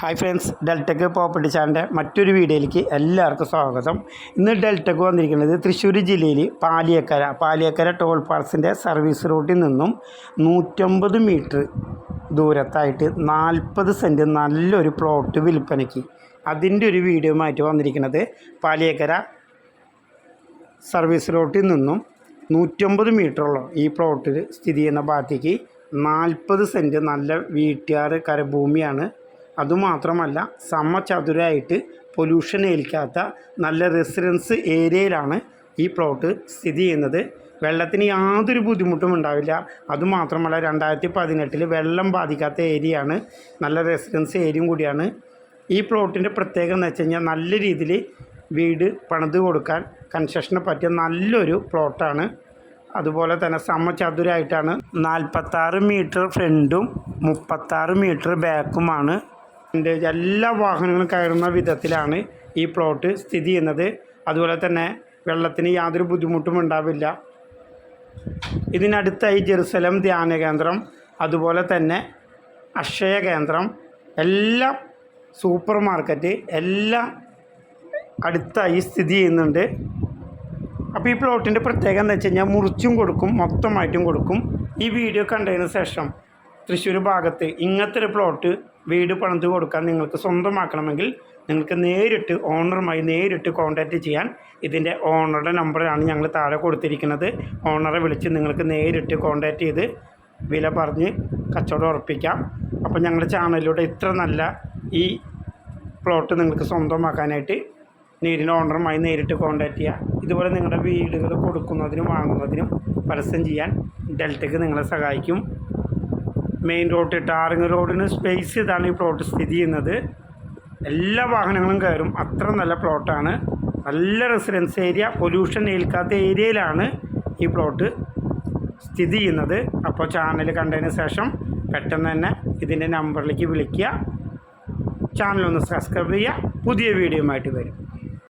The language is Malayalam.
ഹായ് ഫ്രണ്ട്സ് ഡെൽടെക് പ്രോപ്പർട്ടി ചാനലിന്റെ മറ്റൊരു വീഡിയോയിലേക്ക് എല്ലാവർക്കും സ്വാഗതം. ഇന്ന് ഡെൽറ്റക്ക് വന്നിരിക്കുന്നത് തൃശ്ശൂർ ജില്ലയിൽ പാലിയക്കര. പാലിയക്കര ടോൾ പാർസിന്റെ സർവീസ് റൂട്ടിൽ നിന്നും നൂറ്റമ്പത് മീറ്റർ ദൂരത്തായിട്ട് നാൽപ്പത് സെന്റ് നല്ലൊരു പ്ലോട്ട് വിൽപ്പനയ്ക്ക് അതിന്റെ ഒരു വീഡിയോ ആയിട്ട് വന്നിരിക്കുന്നത് പാലിയക്കര സർവീസ് റോട്ടിൽ നിന്നും നൂറ്റമ്പത് മീറ്ററോളം ഈ പ്ലോട്ടിൽ സ്ഥിതി ചെയ്യുന്ന ഭാഗത്തേക്ക് നാൽപ്പത് സെന്റ് നല്ല വീട്ടുകാർ കരഭൂമിയാണ് അതുമാത്രമല്ല സമചതുരായിട്ട് പൊല്യൂഷൻ ഏൽക്കാത്ത നല്ല റെസിഡൻസ് ഏരിയയിലാണ് ഈ പ്ലോട്ട് സ്ഥിതി ചെയ്യുന്നത്. വെള്ളത്തിന് യാതൊരു ബുദ്ധിമുട്ടും ഉണ്ടാവില്ല. അതുമാത്രമല്ല രണ്ടായിരത്തി പതിനെട്ടിൽ വെള്ളം ബാധിക്കാത്ത ഏരിയയാണ് നല്ല റെസിഡൻസ് ഏരിയയും കൂടിയാണ്. ഈ പ്ലോട്ടിന്റെ പ്രത്യേകത എന്ന് വെച്ച് കഴിഞ്ഞാൽ നല്ല രീതിയിൽ വീട് പണിത് കൊടുക്കാൻ കൺസ്ട്രക്ഷന് പറ്റിയ നല്ലൊരു പ്ലോട്ടാണ് അതുപോലെ തന്നെ സമചതുരായിട്ടാണ് നാൽപ്പത്താറ് മീറ്റർ ഫ്രണ്ടും മുപ്പത്താറ് മീറ്റർ ബാക്കുമാണ് എല്ലാ വാഹനങ്ങളും കയറുന്ന വിധത്തിലാണ് ഈ പ്ലോട്ട് സ്ഥിതി ചെയ്യുന്നത്. അതുപോലെ തന്നെ വെള്ളത്തിന് യാതൊരു ബുദ്ധിമുട്ടും ഉണ്ടാവില്ല. ഇതിനടുത്തായി ജെറുസലം ധ്യാന കേന്ദ്രം അതുപോലെ തന്നെ അക്ഷയ കേന്ദ്രം എല്ലാം സൂപ്പർ മാർക്കറ്റ് എല്ലാം അടുത്തായി സ്ഥിതി ചെയ്യുന്നുണ്ട്. അപ്പോൾ ഈ പ്ലോട്ടിന്റെ പ്രത്യേകത എന്താ വെച്ച് കഴിഞ്ഞാൽ മുറിച്ചും കൊടുക്കും മൊത്തമായിട്ടും കൊടുക്കും. ഈ വീഡിയോ കണ്ടതിന് ശേഷം തൃശ്ശൂർ ഭാഗത്ത് ഇങ്ങനത്തെ ഒരു പ്ലോട്ട് വീട് പണിത് കൊടുക്കാൻ നിങ്ങൾക്ക് സ്വന്തമാക്കണമെങ്കിൽ നിങ്ങൾക്ക് നേരിട്ട് ഓണറുമായി നേരിട്ട് കോൺടാക്റ്റ് ചെയ്യാൻ ഇതിന്റെ ഓണറുടെ നമ്പറാണ് ഞങ്ങൾ താഴെ കൊടുത്തിരിക്കുന്നത്. ഓണറെ വിളിച്ച് നിങ്ങൾക്ക് നേരിട്ട് കോൺടാക്റ്റ് ചെയ്ത് വില പറഞ്ഞ് കച്ചവടം ഉറപ്പിക്കാം. അപ്പോൾ ഞങ്ങളുടെ ചാനലിലൂടെ ഇത്ര നല്ല ഈ പ്ലോട്ട് നിങ്ങൾക്ക് സ്വന്തമാക്കാനായിട്ട് നേരിന് ഓണറുമായി നേരിട്ട് കോൺടാക്റ്റ് ചെയ്യുക ഇതുപോലെ നിങ്ങളുടെ വീടുകൾ കൊടുക്കുന്നതിനും വാങ്ങുന്നതിനും പരസ്യം ചെയ്യാൻ ഡെൽറ്റയ്ക്ക് നിങ്ങളെ സഹായിക്കും. മെയിൻ റോഡ് ടാറിങ് റോഡിന് സ്പേസ് ചെയ്താണ് ഈ പ്ലോട്ട് സ്ഥിതി ചെയ്യുന്നത്. എല്ലാ വാഹനങ്ങളും കയറും. അത്ര നല്ല പ്ലോട്ടാണ് നല്ല റെസിഡൻസ് ഏരിയ പൊല്യൂഷൻ ഏൽക്കാത്ത ഏരിയയിലാണ് ഈ പ്ലോട്ട് സ്ഥിതി ചെയ്യുന്നത്. അപ്പോൾ ചാനൽ കണ്ടതിന് ശേഷം പെട്ടെന്ന് തന്നെ ഇതിന്റെ നമ്പറിലേക്ക് വിളിക്കുക. ചാനലൊന്ന് സബ്സ്ക്രൈബ് ചെയ്യുക. പുതിയ വീഡിയോയുമായിട്ട് വരും.